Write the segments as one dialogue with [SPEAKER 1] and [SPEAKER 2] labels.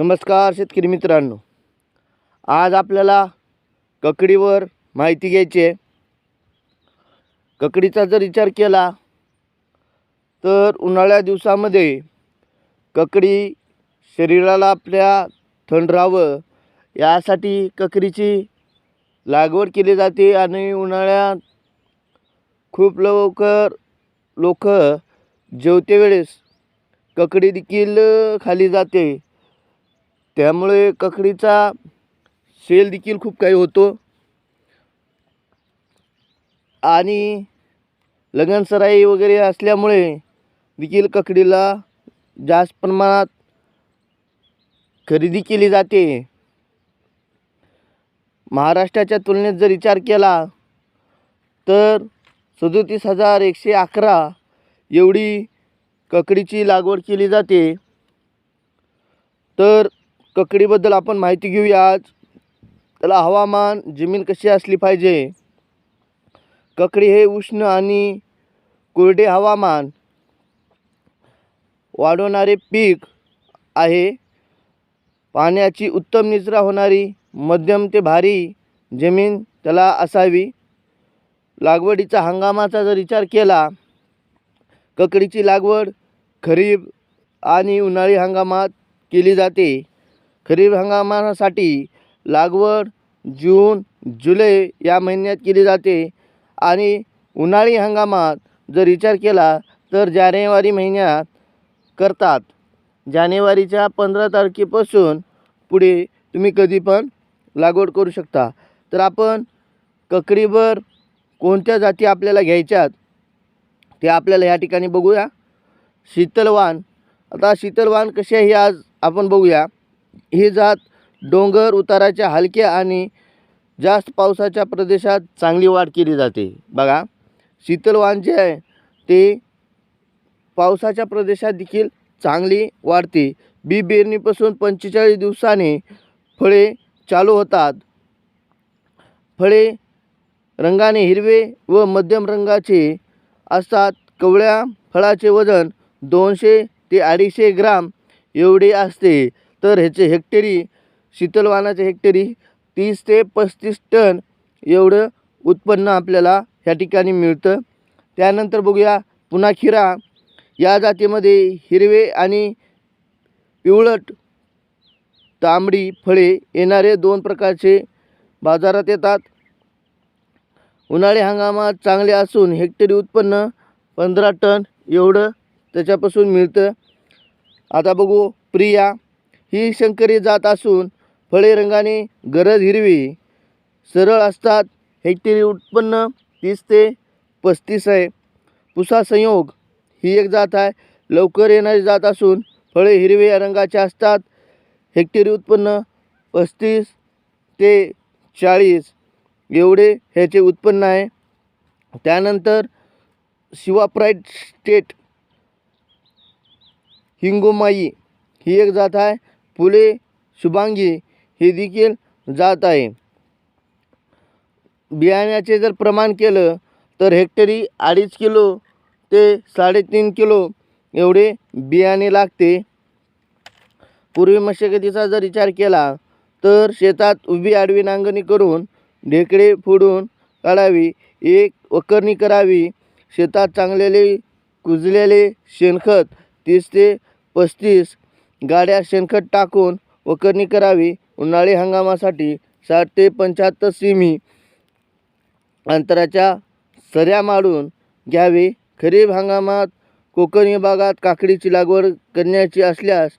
[SPEAKER 1] नमस्कार शेतकरी मित्रांनो. आज आपल्याला ककडीवर माहिती घ्यायची आहे. ककडीचा जर विचार केला तर उन्हाळ्या दिवसामध्ये ककडी शरीराला आपल्या थंड राहावं यासाठी ककडीची लागवड केली जाते आणि उन्हाळ्यात खूप लवकर लोक जेवते वेळेस ककडी देखील खाली जाते. त्यामुळे ककडीचा सेल देखील खूप काही होतो. आणि लगनसराई वगैरे असल्यामुळे देखील ककडीला जास्त प्रमाणात खरेदी केली जाते. महाराष्ट्राच्या तुलनेत जर विचार केला तर सदोतीस हजार एकशे अकरा एवढी ककडीची लागवड केली जाते. तर ककडीबद्दल आपण माहिती घेऊया. आज त्याला हवामान जमीन कशी असली पाहिजे? ककडी हे उष्ण आणि कोरडे हवामान वाढवणारे पीक आहे. पाण्याची उत्तम निचरा होणारी मध्यम ते भारी जमीन त्याला असावी. लागवडीचा हंगामाचा जर विचार केला ककडीची लागवड खरीप आणि उन्हाळी हंगामात केली जाते. खरीप हंगामासाठी लागवड जून जुलै या महिन्यात केली जाते. आणि उन्हाळी हंगामात जर विचार केला तर जानेवारी महिन्यात करतात. जानेवारीच्या पंधरा तारखेपासून पुढे तुम्ही कधी पण लागवड करू शकता. तर आपण ककडीवर कोणत्या जाती आपल्याला घ्यायच्यात ते आपल्याला या ठिकाणी बघूया. शीतलवान. आता शीतलवान कशी आहे आज आपण बघूया. ही जात डोंगर उताराच्या हलक्या आणि जास्त पावसाच्या प्रदेशात चांगली वाढ केली जाते. बघा शीतलवान जे आहे ते पावसाच्या प्रदेशात देखील चांगली वाढते. बी पेरणीपासून पंचेचाळीस दिवसाने फळे चालू होतात. फळे रंगाने हिरवे व मध्यम रंगाचे असतात. कवळ्या फळाचे वजन दोनशे ते अडीचशे ग्राम एवढे असते. तर ह्याचे हेक्टरी शीतलवानाचे हेक्टरी तीस ते पस्तीस टन एवढं उत्पन्न आपल्याला ह्या ठिकाणी मिळतं. त्यानंतर बघूया पुन्हा खिरा. या जातीमध्ये हिरवे आणि पिवळट तांबडी फळे येणारे दोन प्रकारचे बाजारात येतात. उन्हाळी हंगामात चांगले असून हेक्टरी उत्पन्न पंधरा टन एवढं त्याच्यापासून मिळतं. आता बघू प्रिया. ही शंकरी जात असून फळे रंगाने गरज हिरवी. सरळ असतात. हेक्टरी उत्पन्न तीस ते पस्तीस आहे. पुसा संयोग. ही एक जात आहे. लवकर येणारी जात असून फळे हिरव्या रंगाचे असतात. हेक्टरी उत्पन्न पस्तीस ते चाळीस. एवढे ह्याचे उत्पन्न आहे. त्यानंतर शिवाप्राईट स्टेट हिंगोमाई. ही एक जात आहे. फुले शुभांगी ही देखील जात आहे. बियाण्याचे जर प्रमाण केलं तर हेक्टरी अडीच किलो ते साडेतीन किलो एवढे बियाणे लागते. पूर्वी मशागतीचा जर विचार केला तर शेतात उभी आडवी नांगरणी करून ढेकळे फोडून काढावी एक वकरणी करावी. शेतात चांगलेले कुजलेले शेणखत तीस ते पस्तीस गाड्या शेणखत टाकून वखरणी करावी. उन्हाळी हंगामासाठी साठ ते पंच्याहत्तर सीमी अंतराच्या सऱ्या मारून घ्यावी. खरीप हंगामात कोकण विभागात काकडीची लागवड करण्याची असल्यास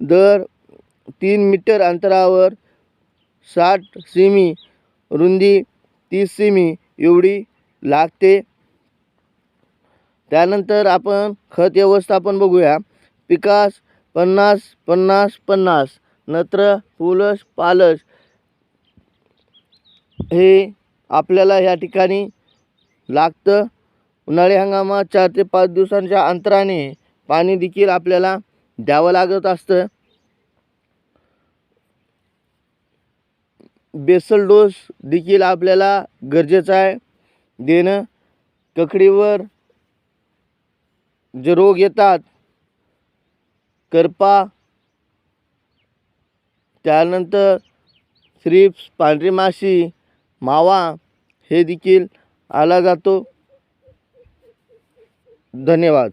[SPEAKER 1] दर तीन मीटर अंतरावर साठ सीमी रुंदी तीस सीमी एवढी लागते. त्यानंतर आपण खत व्यवस्थापन बघूया. पिकास पन्नास पन्नास पन्नास. नत्र पुलस पालस हे आपल्याला या ठिकाणी लागतं. उन्हाळी हंगामात चार ते पाच दिवसांच्या अंतराने पाणी देखील आपल्याला द्यावं लागत असतं. बेसल डोस देखील आपल्याला गरजेचं आहे. देणं ककडीवर जे रोग येतात करपा. त्यानंतर थ्रिप्स पांढरी माशी मावा हे देखील आला जातो. धन्यवाद.